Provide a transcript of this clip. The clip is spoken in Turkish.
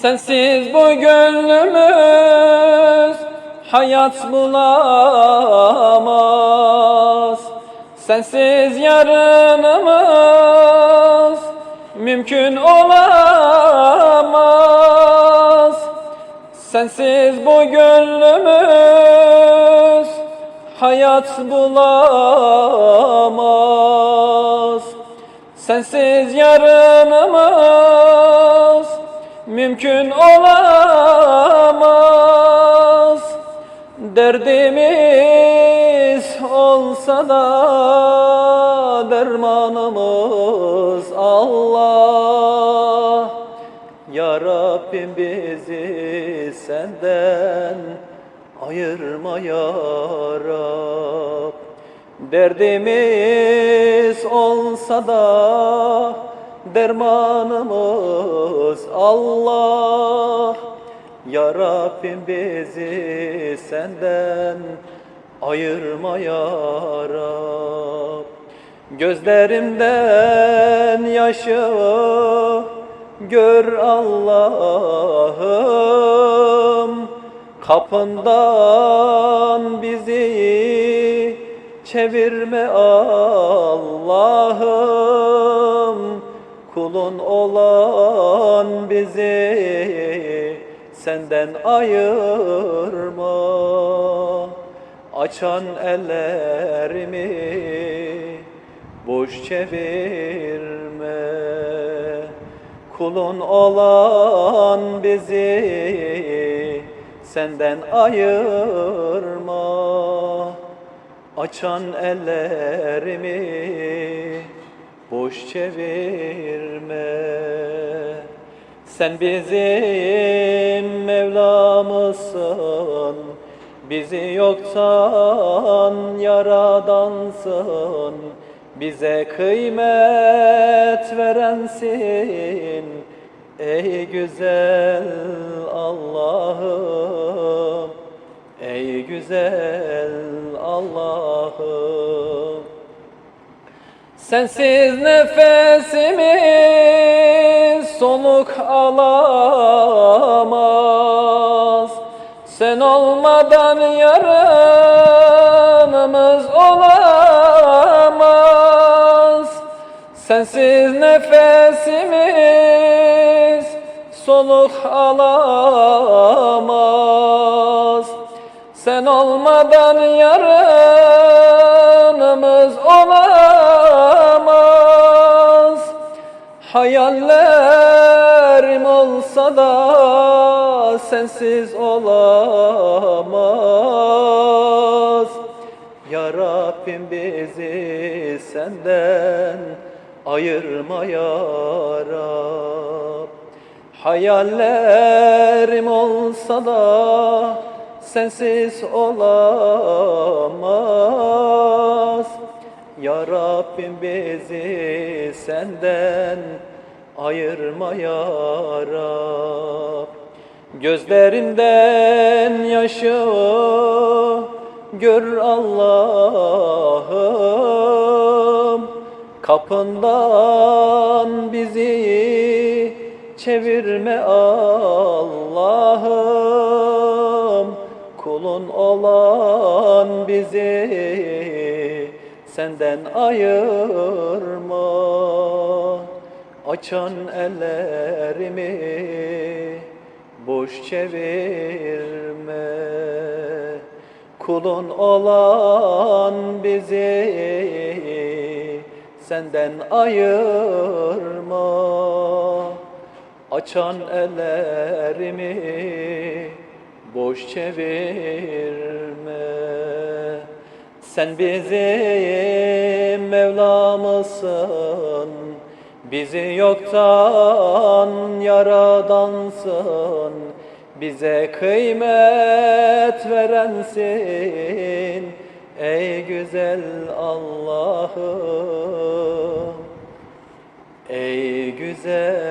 Sensiz bu gönlümüz hayat bulamaz. Sensiz yarınımız mümkün olamaz. Sensiz bu gönlümüz hayat bulamaz. Sensiz yarınımız mümkün olamaz. Derdimiz olsa da dermanımız Allah. Ya Rabbim bizi senden ayırma ya Rab. Derdimiz olsa da dermanımız Allah. Ya Rabbim bizi senden ayırma ya Rab. Gözlerimden yaşı gör Allah'ım. Kapından bizi çevirme Allah'ım Kulun olan bizi senden ayırma. Açan ellerimi boş çevirme. Kulun olan bizi senden ayırma. Açan ellerimi boş çevirme. Sen bizim Mevlamızsın. Bizi yoktan yaradansın. Bize kıymet verensin. Ey güzel Allah'ım. Ey güzel Allah'ım Sensiz nefesimiz soluk alamaz. Sen olmadan yarınımız olamaz. Sensiz nefesimiz soluk alamaz. Sen olmadan yarınımız Hayallerim olsa da sensiz olamaz. Ya Rabbim bizi senden ayırma ya Rab. Hayallerim olsa da sensiz olamaz. Ya Rabbim bizi senden ayırma ya Rab. Gözlerimden yaşı gör Allah'ım. Kapından bizi çevirme Allah'ım. Kulun olan bizi senden ayırma Açan ellerimi boş çevirme. Kulun olan bizi senden ayırma. Açan ellerimi boş çevirme. Sen bizim Mevlamızsın Bizi yoktan yaradansın Bize kıymet verensin Ey güzel Allah'ım. Ey güzel